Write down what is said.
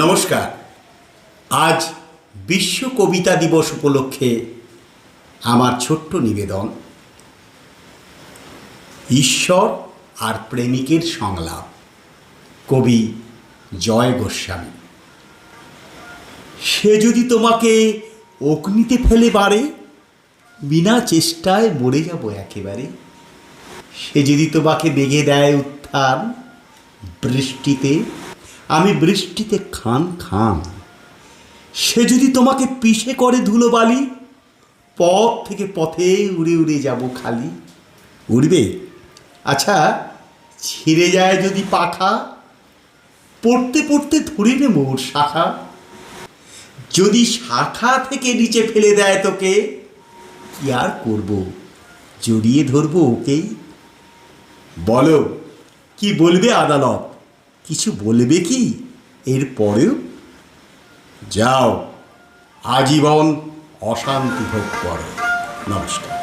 নমস্কার। আজ বিশ্ব কবিতা দিবস উপলক্ষে আমার ছোট্ট নিবেদন, ঈশ্বর আর প্রেমিকের সংলাপ, কবি জয় গোস্বামী। সে যদি তোমাকে অগ্নিতে ফেলে বাড়ে, বিনা চেষ্টায় মরে যাব একেবারে। সে যদি তোমাকে বেগে দেয় উত্থান, বৃষ্টিতে আমি বৃষ্টিতে খান খান। সে যদি তোমাকে পিষে করে ধুলোবালি পথ থেকে পথে উড়ে উড়ে যাব খালি। উড়বে? আচ্ছা ছিঁড়ে যায় যদি পাখা পড়তে পড়তে ধরিবে মোর শাখা। যদি শাখা থেকে নিচে ফেলে দেয় তোকে কি আর করব? জড়িয়ে ধরবো ওকেই। বলো কি বলবে আদালত? কিছু বলবে কি? এর পরেও যাও আজীবন অশান্তি ভোগ করে। নমস্কার।